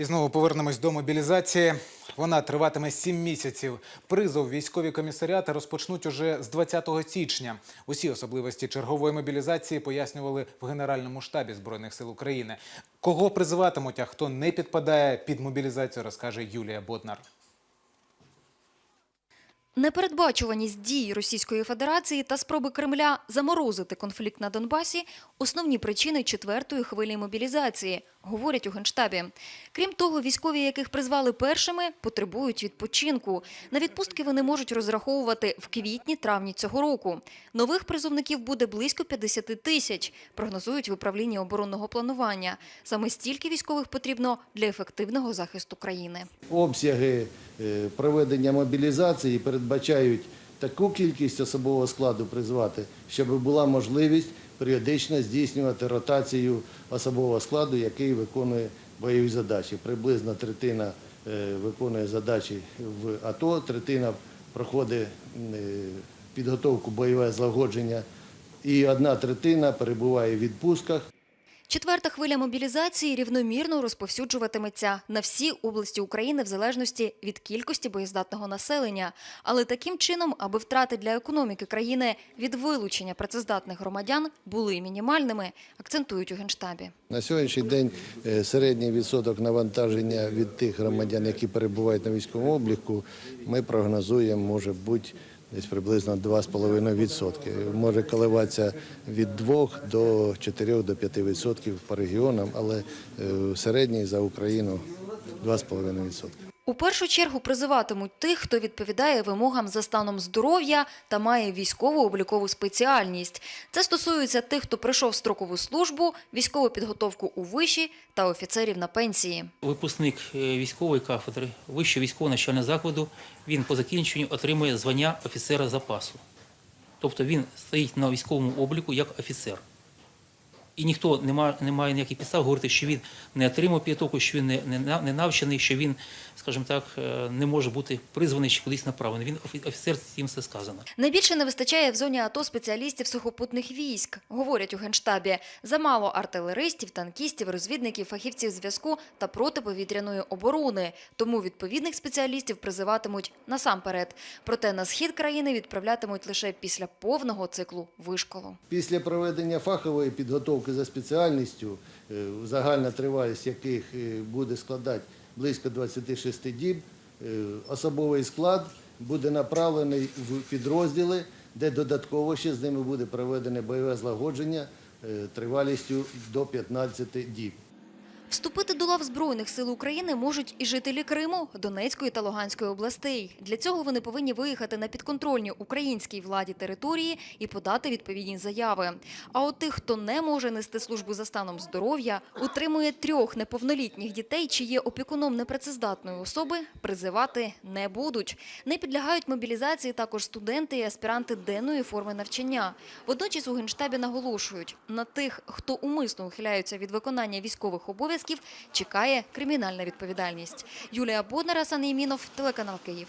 І знову повернемось до мобілізації. Вона триватиме сім місяців. Призов військові комісаріати розпочнуть уже з 20 січня. Усі особливості чергової мобілізації пояснювали в Генеральному штабі Збройних сил України. Кого призиватимуть, а хто не підпадає під мобілізацію, розкаже Юлія Боднар. Непередбачуваність дій Російської Федерації та спроби Кремля заморозити конфлікт на Донбасі – основні причини четвертої хвилі мобілізації, говорять у Генштабі. Крім того, військові, яких призвали першими, потребують відпочинку. На відпустки вони можуть розраховувати в квітні-травні цього року. Нових призовників буде близько 50 тисяч, прогнозують в управлінні оборонного планування. Саме стільки військових потрібно для ефективного захисту країни. Обсяги е, проведення мобілізації передбачають таку кількість особового складу призвати, щоб була можливість періодично здійснювати ротацію особового складу, який виконує бойові задачі. Приблизно третина е, виконує задачі в АТО, третина проходить е, підготовку бойове злагодження, і одна третина перебуває в відпустках. Четверта хвиля мобілізації рівномірно розповсюджуватиметься на всі області України в залежності від кількості боєздатного населення. Але таким чином, аби втрати для економіки країни від вилучення працездатних громадян були мінімальними, акцентують у Генштабі. На сьогоднішній день е, середній відсоток навантаження від тих громадян, які перебувають на військовому обліку, ми прогнозуємо, може бути десь приблизно 2,5%. Може коливатися від 2 до 4 до 5% по регіонам, але е, середній за Україну 2,5%. У першу чергу призиватимуть тих, хто відповідає вимогам за станом здоров'я та має військову облікову спеціальність. Це стосується тих, хто пройшов строкову службу, військову підготовку у виші та офіцерів на пенсії. Випускник е, військової кафедри вищого військового навчального закладу він по закінченню отримує звання офіцера запасу. Тобто він стоїть на військовому обліку як офіцер. І ніхто не має, не має ніяких підстав говорити, що він не отримав підготовку, що він не, не, не навчений, що він, скажімо так, е, не може бути призваний чи кудись направлений. Він офі- офіцер, з цим все сказано. Найбільше не вистачає в зоні АТО спеціалістів сухопутних військ, говорять у Генштабі. Замало артилеристів, танкістів, розвідників, фахівців зв'язку та протиповітряної оборони. Тому відповідних спеціалістів призиватимуть насамперед. Проте на схід країни відправлятимуть лише після повного циклу вишколу. Після проведення фахової підготовки за спеціальністю, е, загальна тривалість яких е, буде складати близько 26 діб, е, особовий склад буде направлений в підрозділи, де додатково ще з ними буде проведене бойове злагодження тривалістю до 15 діб. Вступити до лав Збройних сил України можуть і жителі Криму, Донецької та Луганської областей. Для цього вони повинні виїхати на підконтрольні українській владі території і подати відповідні заяви. А от тих, хто не може нести службу за станом здоров'я, утримує трьох неповнолітніх дітей, чи є опікуном непрацездатної особи, призивати не будуть. Не підлягають мобілізації також студенти і аспіранти денної форми навчання. Водночас у Генштабі наголошують, на тих, хто умисно ухиляються від виконання військових обов'язків, чекає кримінальна відповідальність. Юлія Боднара, Сан Ємінов, телеканал Київ.